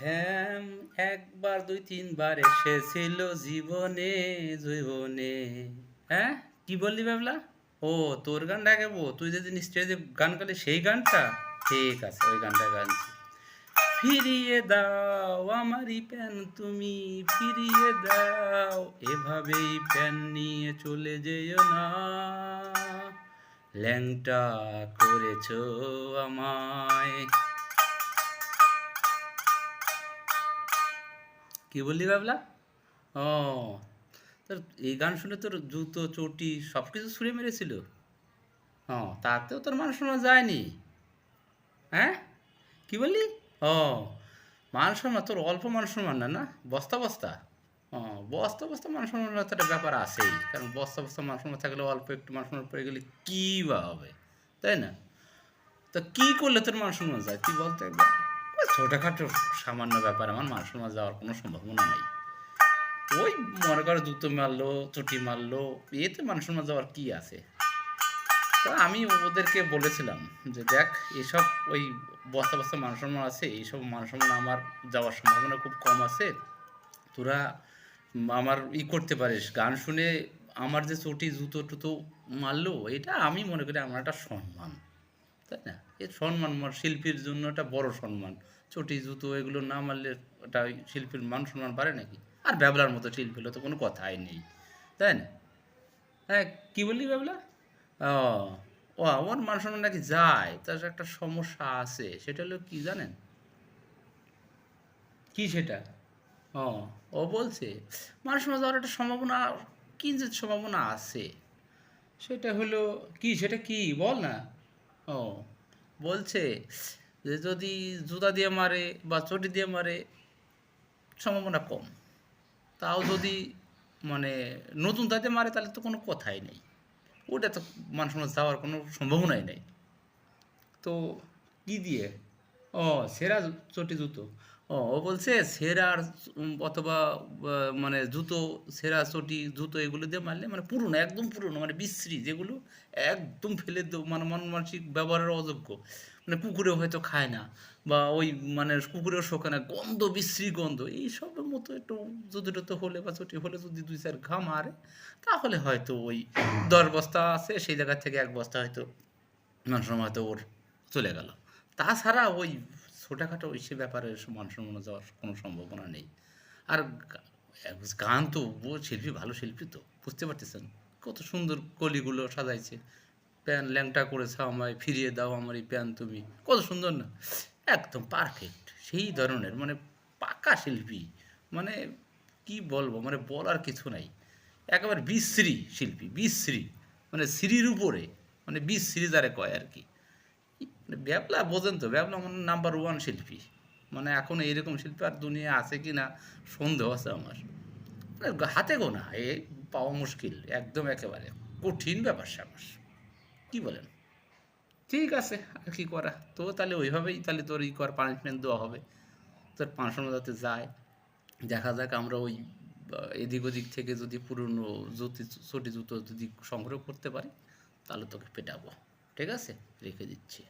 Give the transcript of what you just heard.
হ্যাঁ একবার, দুই, তিনবার এসেছিল জীবনে জীবনে। হ্যাঁ? কি বললি বাবলা? ও, তোর গানটা গাবো তুই যদি স্টেজে গান গালি, সেই গানটা? ঠিক আছে, ওই গানটা গানছি ফিরিয়ে দাও আমারই প্যান তুমি, ফিরিয়ে দাও। এভাবেই প্যান নিয়ে চলে যেও না। ল্যাংটা করেছ আমায়। কি বললি বাবলা? ও, তোর এই গান শুনে তোর জুতো, চটি সব কিছু ছুঁড়ে মেরেছিল? ও, তাতেও তোর মান শোনা যায়নি। হ্যাঁ? কি বললি? ও, মান সম্মান, তোর অল্প মান সম্মান না না? বস্তা বস্তা? ও, বস্তা বস্তা মান সম্মান তো একটা ব্যাপার আছেই। কারণ বস্তা বস্তা মান সম্মান থাকলে অল্প একটু মান সম্মান পড়ে গেলে কী বা হবে? তাই না? তো কী করলে তোর মান সম্মান যায়? তুই বলতে একবার। ছোটোখাটো সামান্য ব্যাপার, আমার মান সম্মান যাওয়ার কোনো সম্ভাবনা নেই। ওই মনে করো জুতো মারলো, চটি মারলো, এতে মান সম্মান যাওয়ার কী আছে? তো আমি ওদেরকে বলেছিলাম যে, দেখ, এসব ওই বস্তা বস্তা মান সম্মান আছে, এইসব মান সম্মান আমার যাওয়ার সম্ভাবনা খুব কম আছে। তোরা আমার ই করতে পারিস। গান শুনে আমার যে চটি, জুতো টুতো মারলো, এটা আমি মনে করি আমার একটা সম্মান, তাই না? এ সম্মান আমার শিল্পীর জন্য একটা বড় সম্মান। চটি, জুতো এগুলো না মারলে ওটা শিল্পীর মান সম্মান বাড়ে নাকি? আর ব্যাবলার মতো শিল্পী তো কোনো কথাই নেই। তাই না? হ্যাঁ কী বললি ব্যাবলা? ও ও মান সম্মান নাকি যায়, তার একটা সমস্যা আছে, সেটা হলো কি জানেন? কি সেটা? ও ও বলছে মানুষ মাঝে যাওয়ার একটা সম্ভাবনা, কিঞ্চিত সম্ভাবনা আছে। সেটা হলো কি, সেটা কি? বল না। ও, বলছে যে যদি জুতা দিয়ে মারে বা চটি দিয়ে মারে, সম্ভাবনা কম। তাও যদি মানে নতুন দাঁতে মারে, তাহলে তো কোনো কথাই নেই। ওটা তো মানুষ যাওয়ার কোনো সম্ভাবনাই নেই। তো কি দিয়ে? ও, সেরা চটি জুতো। ও ও বলছে সেরার অথবা মানে জুতো, সেরা চটি, জুতো এগুলো দিয়ে মারলে মানে পুরনো, একদম পুরনো মানে বিশ্রী, যেগুলো একদম ফেলে দেব মানে মন মানসিক ব্যবহারের অযোগ্য। মানে কুকুরেও হয়তো খায় না, বা ওই মানে কুকুরেও শোকে না, গন্ধ, বিশ্রী গন্ধ, এইসবের মতো একটু জুতো টুতো হলে বা চটি হলে যদি দুই চার ঘা মারে, তাহলে হয়তো ওই দশ বস্তা আছে, সেই জায়গা থেকে এক বস্তা হয়তো মানুষের হয়তো ওর চলে গেল। তাছাড়া ওই ছোটোখাটো ওই সে ব্যাপারে মনে যাওয়ার কোনো সম্ভাবনা নেই। আর গান তো, ও শিল্পী ভালো শিল্পী তো, বুঝতে পারতেছেন? কত সুন্দর কলিগুলো সাজাইছে। প্যান ল্যাংটা করেছে আমায়, ফিরিয়ে দাও আমার এই প্যান তুমি। কত সুন্দর না? একদম পারফেক্ট সেই ধরনের মানে পাকা শিল্পী মানে কি বলব মানে বলার কিছু নাই। একেবারে বিশ্রী শিল্পী, বিশ্রী। মানে শ্রীর উপরে মানে বিশ্রী যারে কয় আর কি। ব্যাবলা বোঝেন তো ব্যাবলা মানে নাম্বার ওয়ান শিল্পী। মানে এখন এইরকম শিল্পী আর দুনিয়া আছে কি না, সন্দেহ আছে আমার। হাতে গোনা, এ পাওয়া মুশকিল, একদম একেবারে। কঠিন ব্যাপার স্যাপার। কি বলেন? ঠিক আছে, আর কি করা? তো তাহলে ওইভাবেই, তাহলে তোর ই কর পানিশমেন্ট দেওয়া হবে। তোর পাঁচশো যাতে যায়। দেখা যাক আমরা ওই এদিক ওদিক থেকে যদি পুরনো জুতি চটি জুতো যদি সংগ্রহ করতে পারি, তাহলে তোকে পেটাবো। ঠিক আছে? রেখে দিচ্ছি।